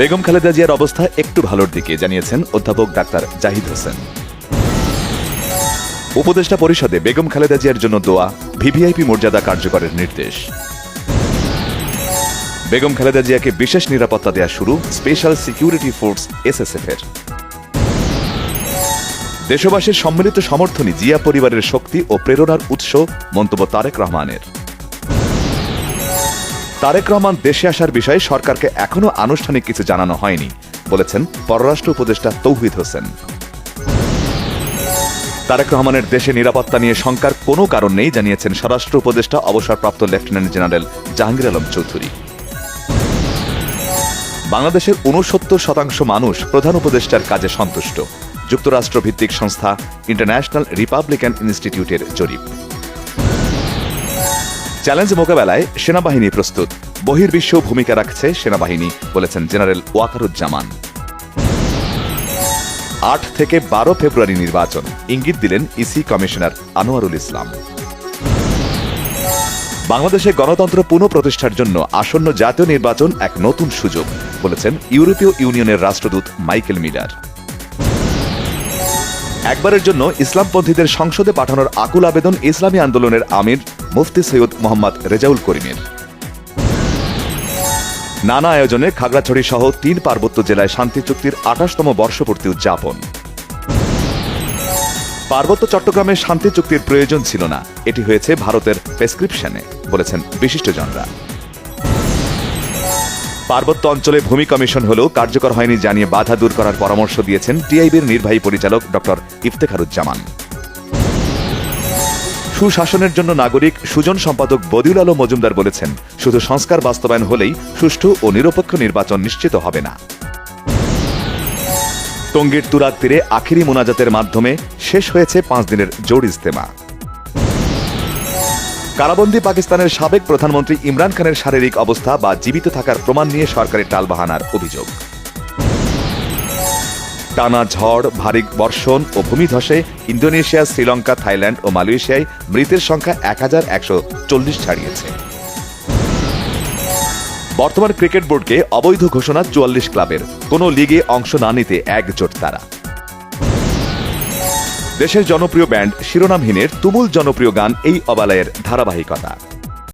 বেগম খালেদা জিয়ার অবস্থা একটু ভালোর দিকে জানিয়েছেন অধ্যাপক ডাক্তার জাহিদ হোসেন। উপদেষ্টা পরিষদে বেগম খালেদা জিয়ার জন্য দোয়া, ভিভিআইপি মর্যাদা কার্যকরের নির্দেশ। বেগম খালেদা জিয়াকে বিশেষ নিরাপত্তা দেওয়া শুরু স্পেশাল সিকিউরিটি ফোর্স এসএসএফ এর। দেশবাসীর সম্মিলিত সমর্থনই জিয়া পরিবারের শক্তি ও প্রেরণার উৎস, মন্তব্য তারেক রহমানের। তারেক রহমান দেশে আসার বিষয়ে সরকারকে এখনও আনুষ্ঠানিক কিছু জানানো হয়নি, বলেছেন পররাষ্ট্র উপদেষ্টা তৌহিদ হোসেন। তারেক রহমানের দেশে নিরাপত্তা নিয়ে শঙ্কার কোনো কারণ নেই, জানিয়েছেন স্বরাষ্ট্র উপদেষ্টা অবসরপ্রাপ্ত লেফটেন্যান্ট জেনারেল জাহাঙ্গীর আলম চৌধুরী। বাংলাদেশের উনসত্তর শতাংশ মানুষ প্রধান উপদেষ্টার কাজে সন্তুষ্ট। যুক্তরাষ্ট্র ভিত্তিক সংস্থা ইন্টারন্যাশনাল রিপাবলিকান ইনস্টিটিউটের জরিপ। চ্যালেঞ্জ মোকাবেলায় সেনাবাহিনী প্রস্তুত। বহির্বিশ্ব ভূমিকা রাখছে সেনাবাহিনী, বলেছেন জেনারেল ওয়াকারুজ্জামান। আট থেকে বারো ফেব্রুয়ারি নির্বাচন, ইঙ্গিত দিলেন ইসি কমিশনার আনোয়ারুল ইসলাম। বাংলাদেশে গণতন্ত্র পুনঃপ্রতিষ্ঠার জন্য আসন্ন জাতীয় নির্বাচন এক নতুন সুযোগ, বলেছেন ইউরোপীয় ইউনিয়নের রাষ্ট্রদূত মাইকেল মিলার। একবারের জন্য ইসলামপন্থীদের সংসদে পাঠানোর আকুল আবেদন ইসলামী আন্দোলনের আমির মুফতি সৈয়দ মোহাম্মদ রেজাউল করিমের। নানা আয়োজনে খাগড়াছড়ি সহ তিন পার্বত্য জেলায় শান্তি চুক্তির আঠাশতম বর্ষপূর্তি উদযাপন। পার্বত্য চট্টগ্রামে শান্তি চুক্তির প্রয়োজন ছিল না। এটি হয়েছে ভারতের প্রেসক্রিপশনে, বলেছেন বিশিষ্টজনরা। পার্বত্য অঞ্চলে ভূমি কমিশন হলেও কার্যকর হয়নি জানিয়ে বাধা দূর করার পরামর্শ দিয়েছেন টিআইবির নির্বাহী পরিচালক ডক্টর ইফতেখারুজ্জামান। সুশাসনের জন্য নাগরিক সুজন সম্পাদক বদিউল আলম মজুমদার বলেছেন, শুধু সংস্কার বাস্তবায়ন হলেই সুষ্ঠু ও নিরপেক্ষ নির্বাচন নিশ্চিত হবে না। টঙ্গীর তুরাগ তীরে আখিরি মোনাজাতের মাধ্যমে শেষ হয়েছে পাঁচ দিনের জোর ইস্তেমা কারাবন্দী পাকিস্তানের সাবেক প্রধানমন্ত্রী ইমরান খানের শারীরিক অবস্থা বা জীবিত থাকার প্রমাণ নিয়ে সরকারের টালবাহানার অভিযোগ। টানা ঝড়, ভারী বর্ষণ ও ভূমিধসে ইন্দোনেশিয়া, শ্রীলঙ্কা, থাইল্যান্ড ও মালয়েশিয়ায় মৃতের সংখ্যা এক হাজার একশো চল্লিশ ছাড়িয়েছে। বর্তমান ক্রিকেট বোর্ডকে অবৈধ ঘোষণা চুয়াল্লিশ ক্লাবের। কোনো লিগে অংশ না নিতে একজোট তারা। দেশের জনপ্রিয় ব্যান্ড শিরোনামহীনের তুমুল জনপ্রিয় গান এই অবালয়ের ধারাবাহিকতা।